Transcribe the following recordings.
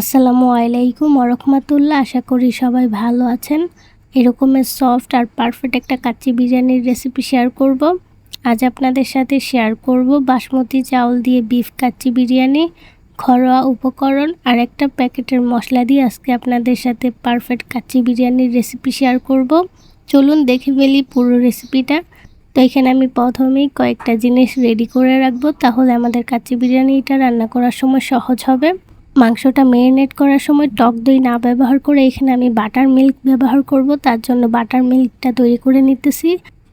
আসসালামু আলাইকুম ওরহমাতুল্লাহ আশা করি সবাই ভালো আছেন। এরকমের সফট আর পারফেক্ট একটা কাচ্চি বিরিয়ানির রেসিপি শেয়ার করব। আজ আপনাদের সাথে শেয়ার করব বাসমতি চাউল দিয়ে বিফ কাচ্চি বিরিয়ানি, ঘরোয়া উপকরণ আর একটা প্যাকেটের মশলা দিয়ে আজকে আপনাদের সাথে পারফেক্ট কাচ্চি বিরিয়ানির রেসিপি শেয়ার করব। চলুন দেখে ফেলি পুরো রেসিপিটা। তো এখানে আমি প্রথমেই কয়েকটা জিনিস রেডি করে রাখব, তাহলে আমাদের কাচ্চি বিরিয়ানিটা রান্না করার সময় সহজ হবে। মাংসটা মেরিনেট করার সময় টক দই না ব্যবহার করে এখানে আমি বাটার মিল্ক ব্যবহার করব, তার জন্য বাটার মিল্কটা তৈরি করে নিতেছি।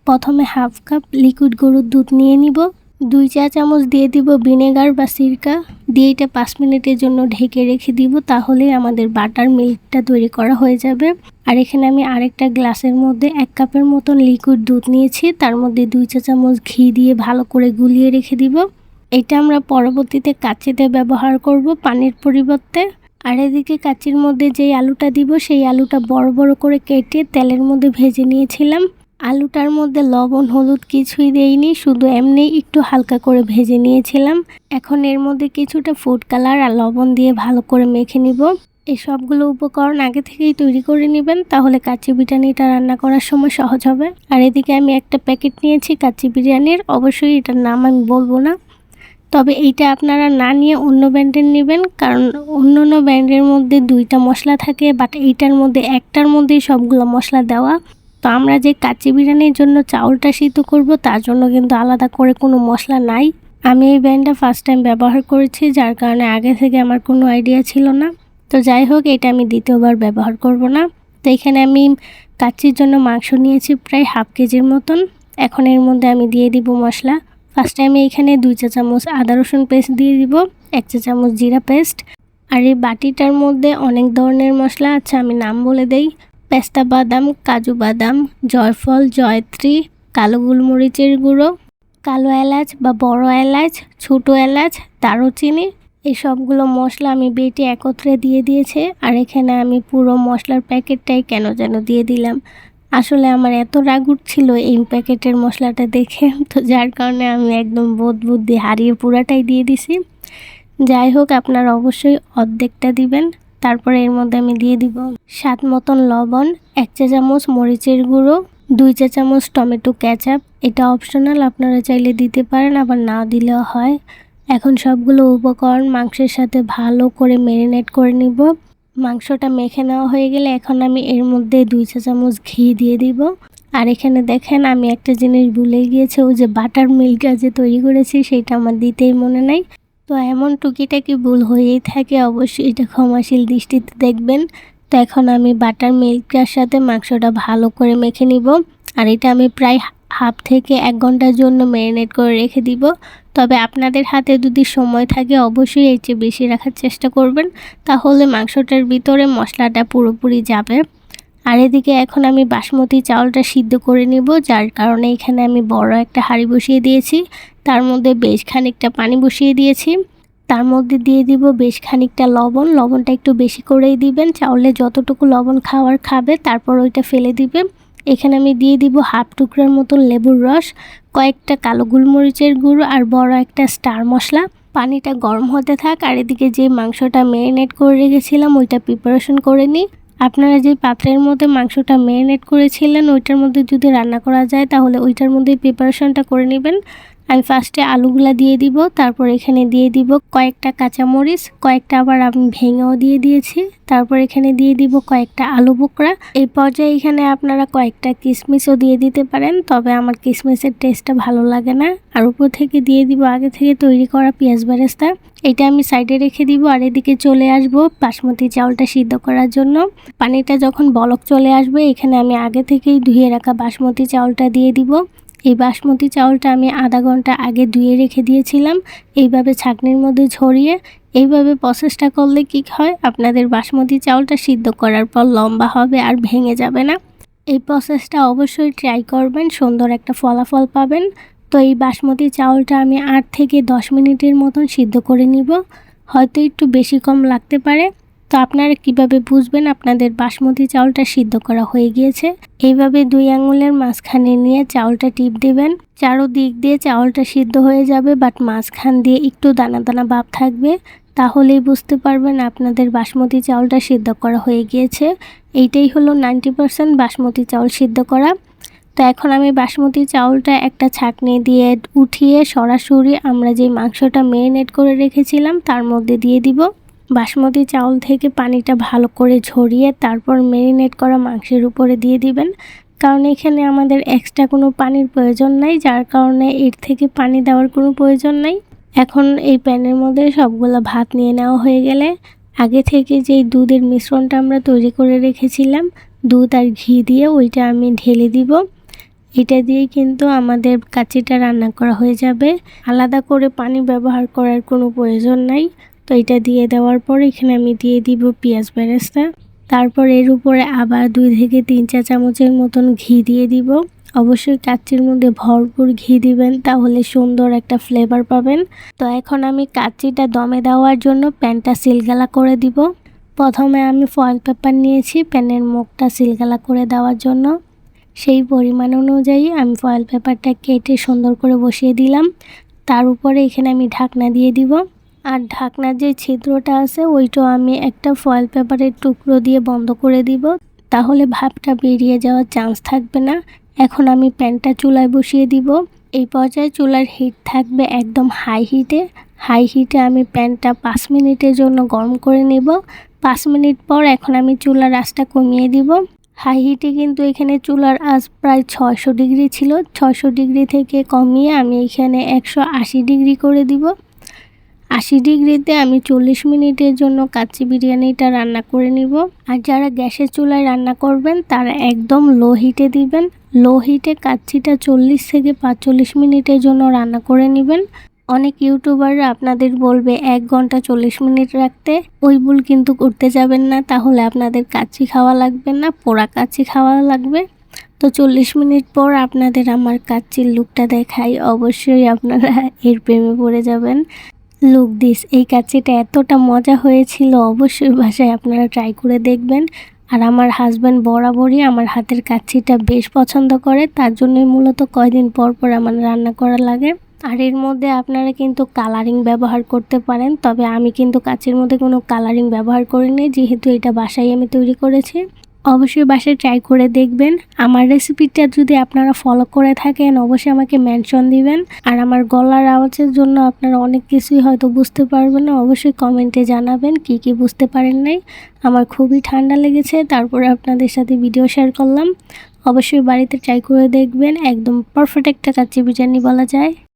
প্রথমে হাফ কাপ লিকুইড গরুর দুধ নিয়ে নিব। দুই চা চামচ দিয়ে দিব ভিনেগার বা সিরকা দিয়ে এটা পাঁচ মিনিটের জন্য ঢেকে রেখে দিব তাহলে আমাদের বাটার মিল্কটা তৈরি করা হয়ে যাবে। আর এখানে আমি আরেকটা গ্লাসের মধ্যে এক কাপের মতন লিকুইড দুধ নিয়েছি, তার মধ্যে দুই চা চামচ ঘি দিয়ে ভালো করে গুলিয়ে রেখে দিব। এটা আমরা পরবর্তীতে কাচিতে ব্যবহার করব পানির পরিবর্তে। আর এদিকে কাচির মধ্যে যেই আলুটা দিব, সেই আলুটা বড় বড় করে কেটে তেলের মধ্যে ভেজে নিয়েছিলাম। আলুটার মধ্যে লবণ, হলুদ কিছুই দেইনি, শুধু এমনি একটু হালকা করে ভেজে নিয়েছিলাম। এখন এর মধ্যে কিছুটা ফুড কালার আর লবণ দিয়ে ভালো করে মেখে নিব। এই সবগুলো উপকরণ আগে থেকেই তৈরি করে নেবেন, তাহলে কাচ্চি বিরিয়ানিটা রান্না করার সময় সহজ হবে। আর এদিকে আমি একটা প্যাকেট নিয়েছি কাচ্চি বিরিয়ানির, অবশ্যই এটার নাম আমি বলব না। তবে এইটা আপনারা না নিয়ে অন্য ব্র্যান্ডের নেবেন, কারণ অন্য অন্য ব্র্যান্ডের মধ্যে দুইটা মশলা থাকে বাট এইটার মধ্যে একটার মধ্যেই সবগুলো মশলা দেওয়া। তো আমরা যে কাচ্চি বিরিয়ানির জন্য চাউলটা সিদ্ধ করব, তার জন্য কিন্তু আলাদা করে কোনো মশলা নাই। আমি এই ব্র্যান্ডটা ফার্স্ট টাইম ব্যবহার করেছি, যার কারণে আগে থেকে আমার কোনো আইডিয়া ছিল না। তো যাই হোক, এটা আমি দ্বিতীয়বার ব্যবহার করব না। তো এখানে আমি কাচ্চির জন্য মাংস নিয়েছি প্রায় হাফ কেজির মতন। এখন এর মধ্যে আমি দিয়ে দিব মশলা। ফার্স্টে আমি এখানে দুই চা চামচ আদা রসুন পেস্ট দিয়ে দিব, এক চা চামচ জিরা পেস্ট আর এই বাটিটার মধ্যে অনেক ধরনের মশলা আছে, আমি নাম বলে দেই। পেস্তা বাদাম, কাজু বাদাম, জয়ফল, জয়ত্রী, কালো গোলমরিচের গুঁড়ো, কালো এলাচ বা বড় এলাচ, ছোট এলাচ, দারুচিনি, এই সবগুলো মশলা আমি বেটে একত্রে দিয়ে দিয়েছে, আর এখানে আমি পুরো মশলার প্যাকেটটাই কেন যেন দিয়ে দিলাম। আসলে আমার এত রাগ উঠছিল এই প্যাকেটের মশলাটা দেখে, তো যার কারণে আমি একদম বোধ বুদ্ধি হারিয়ে পুরাটাই দিয়ে দিছি। যাই হোক, আপনারা অবশ্যই অর্ধেকটা দিবেন, তারপরে এর মধ্যে আমি দিয়ে দিব স্বাদ মতন লবণ, এক চা চামচ মরিচের গুঁড়ো, দুই চা চামচ টমেটো ক্যাচাপ এটা অপশনাল আপনারা চাইলে দিতে পারেন, আবার না দিলেও হয়। এখন সবগুলো উপকরণ মাংসের সাথে ভালো করে ম্যারিনেট করে নিব। মাংসটা মেখে নেওয়া হয়ে গেলে এখন আমি এর মধ্যে দুই চা চামচ ঘি দিয়ে দিব। আর এখানে দেখেন আমি একটা জিনিস ভুলে গিয়েছি ও যে বাটার মিল্কটা যে তৈরি করেছি সেটা আমার দিতেই মনে নাই। তো এমন টুকিটাকি ভুল হয়েই থাকে অবশ্যই এটা ক্ষমাশীল দৃষ্টিতে দেখবেন। তো এখন আমি বাটার মিল্কটার সাথে মাংসটা ভালো করে মেখে নিব। আর এটা আমি প্রায় হাফ থেকে এক ঘণ্টার জন্য ম্যারিনেট করে রেখে দিব। তবে আপনাদের হাতে যদি সময় থাকে অবশ্যই এর চেয়ে বেশি রাখার চেষ্টা করবেন। তাহলে মাংসটার ভিতরে মশলাটা পুরোপুরি যাবে। আর এদিকে এখন আমি বাসমতি চাউলটা সিদ্ধ করে নিব, যার কারণে এখানে আমি বড় একটা হাঁড়ি বসিয়ে দিয়েছি। তার মধ্যে বেশ খানিকটা পানি বসিয়ে দিয়েছি। তার মধ্যে দিয়ে দিব বেশ খানিকটা লবণ। লবণটা একটু বেশি করেই দিবেন। চাউলে যতটুকু লবণ খাওয়ার খাবে, তারপর ওইটা ফেলে দিবে এখানে আমি দিয়ে দিব হাফ টুকরার মতো লেবুর রস, কয়েকটা কালো গোলমরিচের গুঁড়ো আর বড় একটা স্টার মশলা। পানিটা গরম হতে থাক আর এদিকে যে মাংসটা ম্যারিনেট করে রেখেছিলাম ওইটা প্রিপারেশন করে নিই আপনারা যে পাত্রের মধ্যে মাংসটা ম্যারিনেট করেছিলেন ওইটার মধ্যে যদি রান্না করা যায় তাহলে ওইটার মধ্যে প্রিপারেশনটা করে নেবেন। আমি ফার্স্টে আলুগুলা দিয়ে দিব, তারপর এখানে দিয়ে দিব কয়েকটা কাঁচামরিচ, কয়েকটা আবার আমি ভেঙেও দিয়ে দিয়েছি, তারপর এখানে দিয়ে দিব কয়েকটা আলু বোকরা। এই পর্যায়ে এখানে আপনারা কয়েকটা কিশমিশও দিয়ে দিতে পারেন, তবে আমার কিশমিশের টেস্টটা ভালো লাগে না। আর উপর থেকে দিয়ে দিব, আগে থেকে তৈরি করা পেঁয়াজ বেরেস্তা। এটা আমি সাইডে রেখে দিব, আর এদিকে চলে আসব বাসমতি চাউলটা সিদ্ধ করার জন্য। পানিটা যখন বলক চলে আসবে, এখানে আমি আগে থেকেই ধুয়ে রাখা বাসমতি চাউলটা দিয়ে দিব। এই বাসমতি চাউলটা আমি আধা ঘণ্টা আগে ধুয়ে রেখে দিয়েছিলাম। এইভাবে ছাকনির মধ্যে ঝরিয়ে এইভাবে প্রসেসটা করলে কি হয়? আপনাদের বাসমতি চাউলটা সিদ্ধ করার পর লম্বা হবে আর ভেঙে যাবে না। এই প্রসেসটা অবশ্যই ট্রাই করবেন, সুন্দর একটা ফলাফল পাবেন। তো এই বাসমতি চাউলটা আমি আট থেকে দশ মিনিটের মতন সিদ্ধ করে নিব। হয়তো একটু বেশি কম লাগতে পারে। তো আপনারা কীভাবে বুঝবেন আপনাদের বাসমতি চাউলটা সিদ্ধ করা হয়ে গিয়েছে? এইভাবে দুই আঙুলের মাঝখানে নিয়ে চাউলটা টিপ দিবেন। চারো দিক দিয়ে চাউলটা সিদ্ধ হয়ে যাবে বাট মাঝখান দিয়ে একটু দানা দানা ভাব থাকবে। তাহলেই বুঝতে পারবেন আপনাদের বাসমতি চাউলটা সিদ্ধ করা হয়ে গিয়েছে। এইটাই হলো নাইনটি পারসেন্ট বাসমতি চাউল সিদ্ধ করা। তো এখন আমি বাসমতি চাউলটা একটা ছাঁকনি দিয়ে উঠিয়ে সরাসরি আমরা যে মাংসটা মেরিনেট করে রেখেছিলাম, তার মধ্যে দিয়ে দিব। বাসমতি চাউল থেকে পানিটা ভালো করে ঝরিয়ে তারপর মেরিনেট করা মাংসের উপরে দিয়ে দিবেন। কারণ এখানে আমাদের এক্সট্রা কোনো পানির প্রয়োজন নাই, যার কারণে এর থেকে পানি দেওয়ার কোনো প্রয়োজন নাই। এখন এই প্যানের মধ্যে সবগুলো ভাত নিয়ে নেওয়া হয়ে গেলে আগে থেকে যেই দুধের মিশ্রণটা আমরা তৈরি করে রেখেছিলাম, দুধ আর ঘি দিয়ে ওইটা আমি ঢেলে দিব। এটা দিয়ে কিন্তু আমাদের কাচিটা রান্না করা হয়ে যাবে। আলাদা করে পানি ব্যবহার করার কোনো প্রয়োজন নাই। তো এটা দিয়ে দেওয়ার পর এখানে আমি দিয়ে দিব পেঁয়াজ বেরেস্তা। তারপর এর উপরে আবার দুই থেকে তিন চা চামচের মতন ঘি দিয়ে দিব। অবশ্যই কাচ্চির মধ্যে ভরপুর ঘি দিবেন, তাহলে সুন্দর একটা ফ্লেভার পাবেন। তো এখন আমি কাচ্চিটা দমে দেওয়ার জন্য প্যানটা সিলগালা করে দিব। প্রথমে আমি ফয়েল পেপার নিয়েছি, প্যানের মুখটা সিলগালা করে দেওয়ার জন্য। সেই পরিমাণ অনুযায়ী আমি ফয়েল পেপারটা কেটে সুন্দর করে বসিয়ে দিলাম। তার উপরে এখানে আমি ঢাকনা দিয়ে দিব। আর ঢাকনার যে ছিদ্রটা আছে ওইটাও আমি একটা ফয়েল পেপারের টুকরো দিয়ে বন্ধ করে দিব। তাহলে ভাবটা বেরিয়ে যাওয়ার চান্স থাকবে না। এখন আমি প্যানটা চুলায় বসিয়ে দিব। এই পর্যায়ে চুলার হিট থাকবে একদম হাই হিটে হাই হিটে আমি প্যানটা পাঁচ মিনিটের জন্য গরম করে নেব। পাঁচ মিনিট পর এখন আমি চুলার আঁচটা কমিয়ে দিব। হাই হিটে কিন্তু এখানে চুলার আঁচ প্রায় ছয়শো ডিগ্রি ছিল। ছয়শো ডিগ্রি থেকে কমিয়ে আমি এখানে একশো আশি ডিগ্রি করে দিব। আশি ডিগ্রিতে আমি চল্লিশ মিনিটের জন্য কাচ্চি বিরিয়ানিটা রান্না করে নিব। আর যারা গ্যাসের চুলায় রান্না করবেন, তারা একদম লো হিটে দিবেন। লো হিটে কাচ্চিটা চল্লিশ থেকে পাঁচচল্লিশ মিনিটের জন্য রান্না করে নেবেন। অনেক ইউটিউবাররা আপনাদের বলবে, এক ঘণ্টা চল্লিশ মিনিট রাখতে? ওই ভুল কিন্তু করতে যাবেন না। তাহলে আপনাদের কাচ্চি খাওয়া লাগবে না, পোড়া কাচ্চি খাওয়া লাগবে। তো চল্লিশ মিনিট পর আপনাদের আমার কাচ্চির লুকটা দেখাই। অবশ্যই আপনারা এর প্রেমে পড়ে যাবেন। লুক দিস এই কাচ্চিটা এতটা মজা হয়েছিল। অবশ্যই বাসায় আপনারা ট্রাই করে দেখবেন। আর আমার হাজব্যান্ড বরাবরই আমার হাতের কাচ্চিটা বেশ পছন্দ করে। তার জন্যই মূলত কয়দিন পর পর আমার রান্না করা লাগে। আর এর মধ্যে আপনারা কিন্তু কালারিং ব্যবহার করতে পারেন। তবে আমি কিন্তু কাচের মধ্যে কোনো কালারিং ব্যবহার করিনি। যেহেতু এটা বাসায় আমি তৈরি করেছি। অবশ্যই বাসায় ট্রাই করে দেখবেন। আমার রেসিপিটা যদি আপনারা ফলো করে থাকেন, অবশ্যই আমাকে মেনশন দিবেন। আর আমার গলার আওয়াজের জন্য আপনারা অনেক কিছুই হয়তো বুঝতে পারবেন না, অবশ্যই কমেন্টে জানাবেন কি কি বুঝতে পারেন নাই। আমার খুবই ঠান্ডা লেগেছে, তারপরে আপনাদের সাথে ভিডিও শেয়ার করলাম। অবশ্যই বাড়িতে ট্রাই করে দেখবেন, একদম পারফেক্ট একটা কাচ্চি বিরিয়ানি বলা যায়।